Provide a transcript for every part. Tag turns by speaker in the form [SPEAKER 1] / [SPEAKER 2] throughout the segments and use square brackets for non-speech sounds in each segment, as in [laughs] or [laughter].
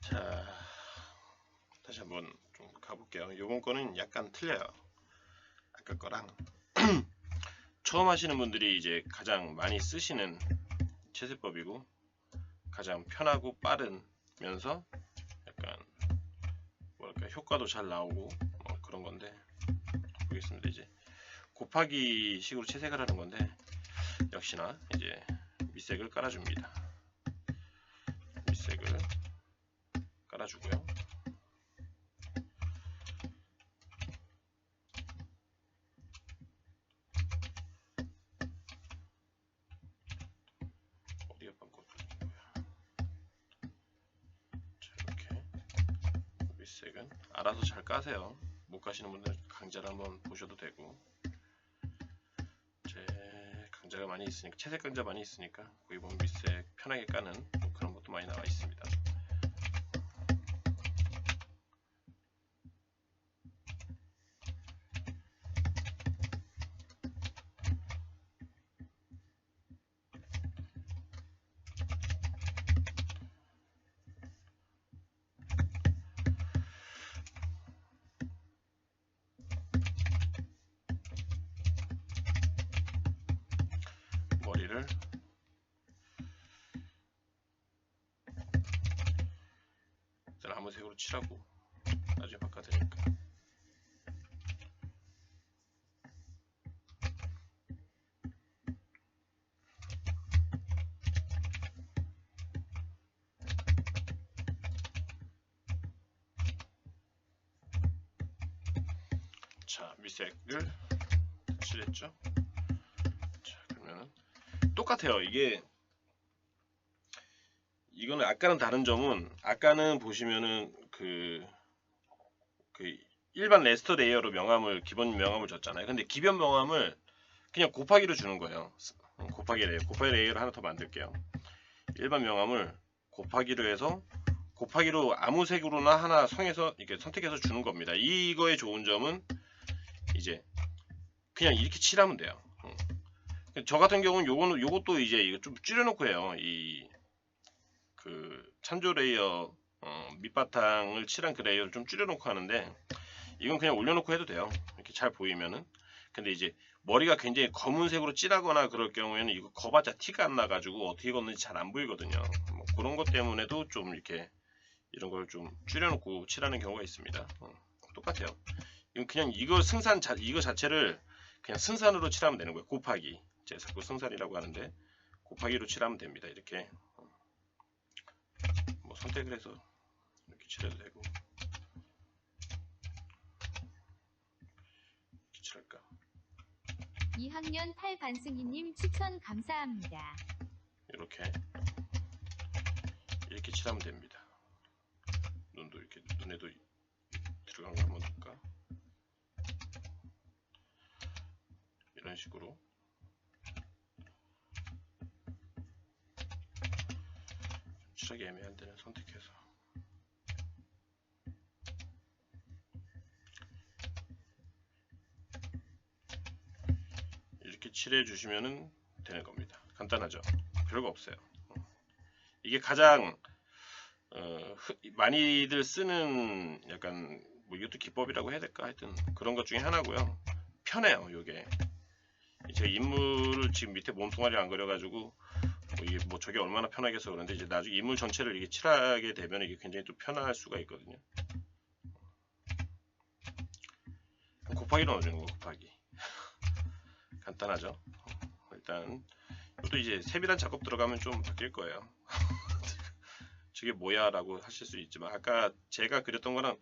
[SPEAKER 1] 자, 다시 한번 좀 가볼게요. 이번 거는 약간 틀려요. 아까 거랑 [clears throat] 처음 하시는 분들이 이제 가장 많이 쓰시는 채세법이고 가장 편하고 빠르면서 약간 뭐랄까 효과도 잘 나오고 뭐 그런 건데 보겠습니다. 이제 곱하기 식으로 채색을 하는 건데 역시나 이제 밑색을 깔아줍니다. 깔아주고요. 어디가 빵꾸인 거야? 자 이렇게 밑색은 알아서 잘 까세요. 못 가시는 분들 강좌를 한번 보셔도 되고 제 강좌가 많이 있으니까 채색 강좌 많이 있으니까 거기 보면 밑색 편하게 까는 뭐 그런 것도 많이 나와 있습니다. 머리를 일단 아무 색으로 칠하고. 나중에 바꿔드릴까? 자 밑색을 칠했죠? 자 그러면은 똑같아요. 이게 이거는 아까는 다른 점은 아까는 보시면은 그, 그 일반 레스터 레이어로 명암을 기본 명암을 줬잖아요. 근데 기본 명암을 그냥 곱하기로 주는 거예요. 음, 곱하기 레이어, 곱하기 레이어를 하나 더 만들게요. 일반 명암을 곱하기로 해서 곱하기로 아무 색으로나 하나 성해서 이렇게 선택해서 주는 겁니다. 이거의 좋은 점은 이제 그냥 이렇게 칠하면 돼요. 음. 저 같은 경우는 요거는 요것도 이제 이거 좀 줄여놓고 해요. 이 그 참조 레이어 어, 밑바탕을 칠한 그 레이어를 좀 줄여놓고 하는데 이건 그냥 올려놓고 해도 돼요. 이렇게 잘 보이면은. 근데 이제 머리가 굉장히 검은색으로 칠하거나 그럴 경우에는 이거 거봤자 티가 안 나가지고 어떻게 걷는지 잘 안 보이거든요. 뭐 그런 것 때문에도 좀 이렇게 이런 걸 좀 줄여놓고 칠하는 경우가 있습니다. 어, 똑같아요. 이건 그냥 이거 승산 자, 이거 자체를 그냥 승산으로 칠하면 되는 거예요. 곱하기. 제가 자꾸 승산이라고 하는데 곱하기로 칠하면 됩니다. 이렇게 뭐 선택을 해서 이렇게 칠해도 되고 이렇게 칠할까?
[SPEAKER 2] 2학년 8반승희님 추천 감사합니다.
[SPEAKER 1] 이렇게 이렇게 칠하면 됩니다. 눈도 이렇게 눈에도 들어간 거 한번 볼까? 이런 식으로 칠하기 애매한 데는 선택해서 이렇게 칠해 주시면은 되는 겁니다. 간단하죠? 별거 없어요. 이게 가장 어, 흔- 많이들 쓰는 약간 뭐 이것도 기법이라고 해야 될까 하여튼 그런 것 중에 하나고요. 편해요, 요게. 제가 인물을 지금 밑에 몸통아리 안 그려가지고 뭐 이게 뭐 저게 얼마나 편하겠어 그런데 이제 나중에 인물 전체를 이게 칠하게 되면 이게 굉장히 또 편할 수가 있거든요. 곱하기로 넣어주는 거 곱하기. [laughs] 간단하죠. 일단 또 이제 세밀한 작업 들어가면 좀 바뀔 거예요. [laughs] 저게 뭐야 라고 하실 수 있지만 아까 제가 그렸던 거랑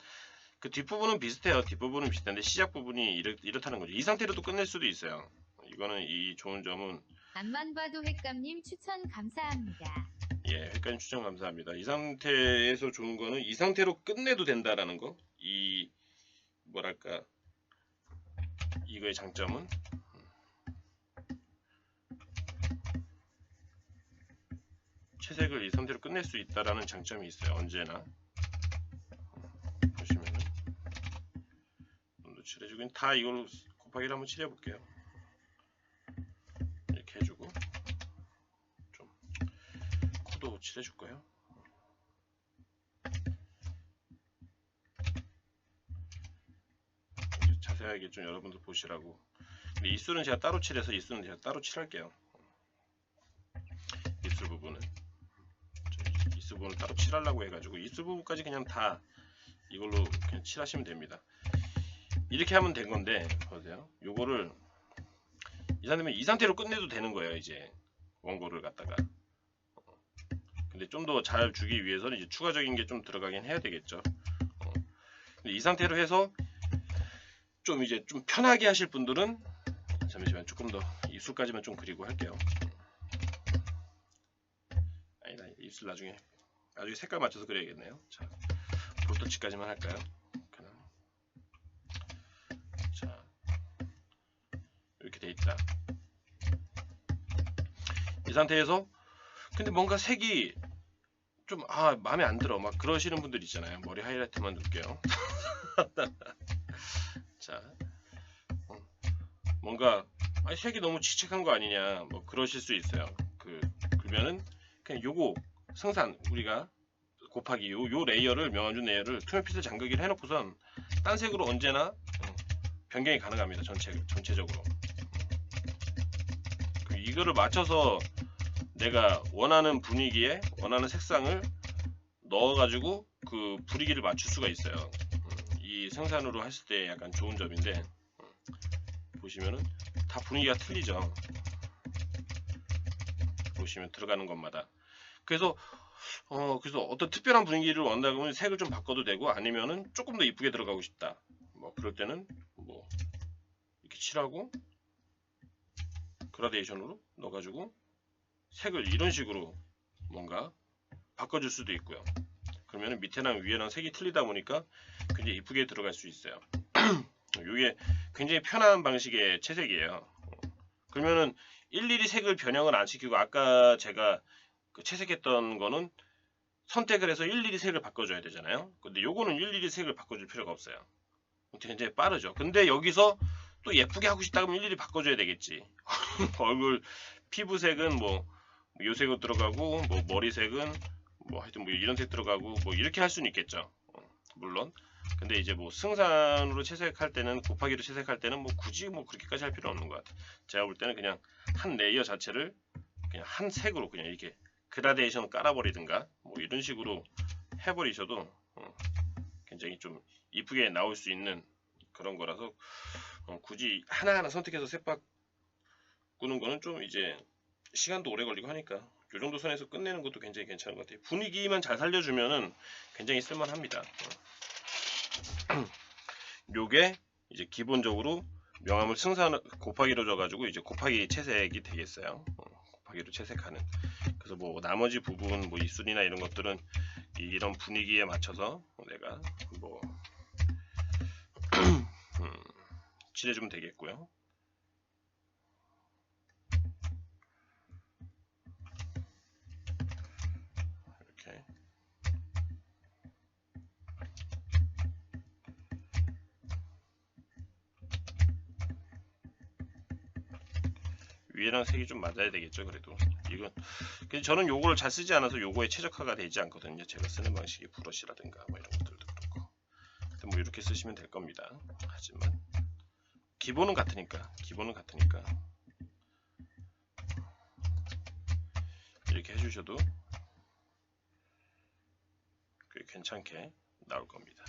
[SPEAKER 1] 그 뒷부분은 비슷해요. 뒷부분은 비슷한데 시작 부분이 이렇, 이렇다는 거죠. 이 상태로도 끝낼 수도 있어요. 이거는 이 좋은 점은
[SPEAKER 2] 앞만 봐도 횟감님 추천 감사합니다.
[SPEAKER 1] 예, 헷갈림 추천 감사합니다. 이 상태에서 좋은 거는 이 상태로 끝내도 된다라는 거. 이 뭐랄까 이거의 장점은 채색을 이 상태로 끝낼 수 있다라는 장점이 있어요. 언제나 보시면은 칠해주긴 다 이걸로 곱하기를 한번 칠해볼게요. 칠해줄까요? 자세하게 좀 여러분들 보시라고. 이 술은 제가 따로 칠해서 이 술은 제가 따로 칠할게요. 이술 부분은. 이술 부분을 따로 칠하려고 해가지고 이술 부분까지 그냥 다 이걸로 그냥 칠하시면 됩니다. 이렇게 하면 된 건데 보세요. 요거를 이 상태로 끝내도 되는 거예요 이제 원고를 갖다가. 근데 좀 더 잘 주기 위해서는 이제 추가적인 게 좀 들어가긴 해야 되겠죠. 어. 이 상태로 해서 좀 이제 좀 편하게 하실 분들은 잠시만 조금 더 입술까지만 좀 그리고 할게요. 아니다 입술 나중에 나중에 색깔 맞춰서 그려야겠네요. 자 볼터치까지만 할까요? 그냥 자 이렇게 돼 있다. 이 상태에서 근데 뭔가 색이 좀 아 마음에 안 들어 막 그러시는 분들 있잖아요. 머리 하이라이트만 넣을게요. [laughs] 자 어, 뭔가 아, 색이 너무 칙칙한 거 아니냐 뭐 그러실 수 있어요. 그 그러면은 그냥 요거 생산 우리가 곱하기 요, 요 레이어를 명암준 레이어를 투명피스 잠그기를 해놓고선 딴 색으로 언제나 어, 변경이 가능합니다. 전체 전체적으로. 그 이거를 맞춰서 내가 원하는 분위기에 원하는 색상을 넣어가지고 그 분위기를 맞출 수가 있어요. 음, 이 생산으로 했을 때 약간 좋은 점인데 음, 보시면은 다 분위기가 틀리죠. 보시면 들어가는 것마다. 그래서 어 그래서 어떤 특별한 분위기를 원한다면 색을 좀 바꿔도 되고 아니면은 조금 더 이쁘게 들어가고 싶다. 뭐 그럴 때는 뭐 이렇게 칠하고 그라데이션으로 넣어가지고 색을 이런 식으로 뭔가 바꿔줄 수도 있고요. 그러면 밑에랑 위에랑 색이 틀리다 보니까 굉장히 이쁘게 들어갈 수 있어요. [clears throat] 이게 굉장히 편한 방식의 채색이에요. 그러면은 일일이 색을 변형을 안 시키고 아까 제가 그 채색했던 거는 선택을 해서 일일이 색을 바꿔줘야 되잖아요. 근데 요거는 일일이 색을 바꿔줄 필요가 없어요. 굉장히 빠르죠. 근데 여기서 또 예쁘게 하고 싶다 그러면 일일이 바꿔줘야 되겠지. [laughs] 얼굴 피부색은 뭐 요색으로 들어가고 뭐 머리색은 뭐 하여튼 뭐 이런 색 들어가고 뭐 이렇게 할 수는 있겠죠. 어, 물론. 근데 이제 뭐 승산으로 채색할 때는 곱하기로 채색할 때는 뭐 굳이 뭐 그렇게까지 할 필요 없는 것 같아. 제가 볼 때는 그냥 한 레이어 자체를 그냥 한 색으로 그냥 이렇게 그라데이션 깔아버리든가 뭐 이런 식으로 해버리셔도 어, 굉장히 좀 이쁘게 나올 수 있는 그런 거라서 어, 굳이 하나하나 선택해서 색 바꾸는 거는 좀 이제 시간도 오래 걸리고 하니까 요 정도 선에서 끝내는 것도 굉장히 괜찮은 것 같아요. 분위기만 잘 살려주면은 굉장히 쓸만합니다. 어. [clears throat] 요게 이제 기본적으로 명암을 승산 곱하기로 줘가지고 이제 곱하기 채색이 되겠어요. 어, 곱하기로 채색하는. 그래서 뭐 나머지 부분 뭐 입술이나 이런 것들은 이런 분위기에 맞춰서 내가 뭐 [clears throat] 음, 칠해주면 되겠고요. 이렇게 위에랑 색이 좀 맞아야 되겠죠 그래도. 이건. 근데 저는 요거를 잘 쓰지 않아서 요거에 최적화가 되지 않거든요. 제가 쓰는 방식이 브러쉬라든가 뭐 이런 것들도 그렇고. 뭐 이렇게 쓰시면 될 겁니다. 하지만 기본은 같으니까 기본은 같으니까. 이렇게 해주셔도 꽤 괜찮게 나올 겁니다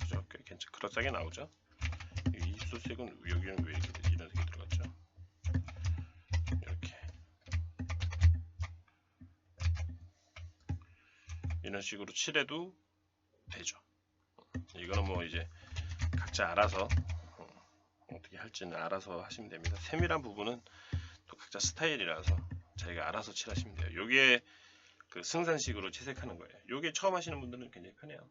[SPEAKER 1] 그죠? 꽤 괜찮 그럴싸하게 나오죠? 이 입술색은 여기는 왜 이렇게 이런 색이 들어갔죠? 이렇게. 이런 식으로 칠해도 되죠. 이거는 뭐 이제 각자 알아서 어, 어떻게 할지는 알아서 하시면 됩니다. 세밀한 부분은 또 각자 스타일이라서 자기가 알아서 칠하시면 돼요. 요게 그 승산식으로 채색하는 거예요. 요게 처음 하시는 분들은 굉장히 편해요